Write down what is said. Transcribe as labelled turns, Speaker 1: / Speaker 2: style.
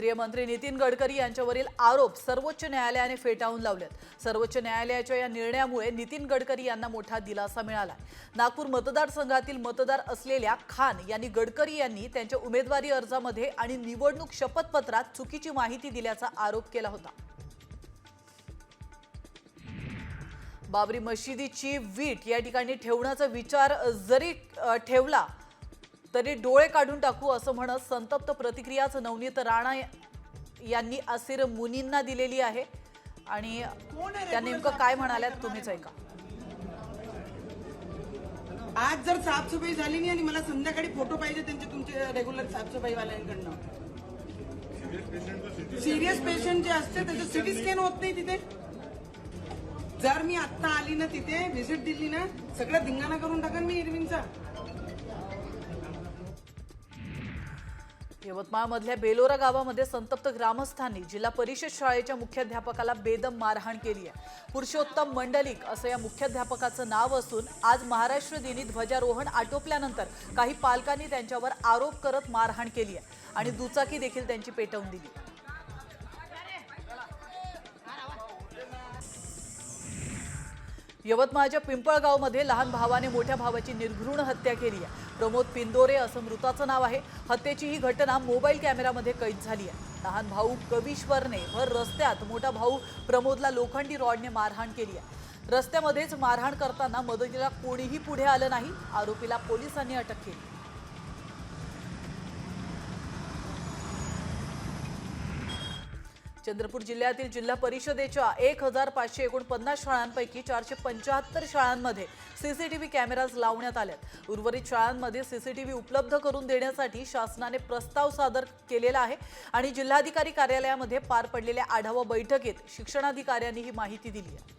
Speaker 1: केंद्रीय मंत्री नितीन गडकरी यांच्यावरील आरोप सर्वोच्च न्यायालयाने फेटाळून लावलेत. सर्वोच्च न्यायालयाच्या या निर्णयामुळे नितीन गडकरी यांना मोठा दिलासा मिळाला नागपूर मतदारसंघातील मतदार असलेल्या खान यांनी गडकरी यांनी त्यांच्या उमेदवारी अर्जामध्ये आणि निवडणूक शपथपत्रात चुकीची माहिती दिल्याचा आरोप केला होता. बाबरी मशिदीची वीट या ठिकाणी ठेवण्याचा विचार जरी ठेवला तरी डोळे काढून टाकू असं म्हणत संतप्त प्रतिक्रियाच नवनीत राणा यांनी असिर मुनींना दिलेली आहे. आणि त्या नेमकं काय म्हणाल्यात तुम्हीच ऐका.
Speaker 2: आज जर साफसफाई झाली नाही आणि मला संध्याकाळी फोटो पाहिजे त्यांचे तुमचे रेग्युलर साफसफाईवाल्यांकडनं. सिरियस पेशंट जे असते त्याचं सिटी स्कॅन होत नाही तिथे. जर मी आत्ता आली ना तिथे व्हिजिट दिली ना सगळं धिंगाणा करून टाकेन मी इरविनचा.
Speaker 1: यवतमाळमधल्या बेलोरा गावामध्ये संतप्त ग्रामस्थांनी जिल्हा परिषद शाळेच्या मुख्याध्यापकाला बेदम मारहाण केली आहे. पुरुषोत्तम मंडलिक असं या मुख्याध्यापकाचं नाव असून आज महाराष्ट्र दिनी ध्वजारोहण आटोपल्यानंतर काही पालकांनी त्यांच्यावर आरोप करत मारहाण केली आहे आणि दुचाकी देखील त्यांची पेटवून दिली. यवतमाळच्या पिंपळगावमध्ये लहान भावाने मोठ्या भावाची निर्घृण हत्या केली आहे. प्रमोद पिंदोरे असं मृताचं नाव आहे. हत्येची ही घटना मोबाईल कॅमेऱ्यामध्ये कैद झाली आहे. लहान भाऊ कविश्वरने भर रस्त्यात मोठा भाऊ प्रमोदला लोखंडी रॉडने मारहाण केली आहे. रस्त्यामध्येच मारहाण करताना मदतीला कोणीही पुढे आलं नाही. आरोपीला पोलिसांनी अटक केली. चंद्रपूर जिल्ह्यातील जिल्हा परिषदेच्या एक हजार पाचशे एकोणपन्नास शाळांपैकी चारशे पंच्याहत्तर शाळांमध्ये सीसीटीव्ही कॅमेराज लावण्यात आल्यात उर्वरित शाळांमध्ये सीसीटीव्ही उपलब्ध करून देण्यासाठी शासनाने प्रस्ताव सादर केलेला आहे आणि जिल्हाधिकारी कार्यालयामध्ये पार पडलेल्या आढावा बैठकीत शिक्षणाधिकाऱ्यांनी ही माहिती दिली आहे.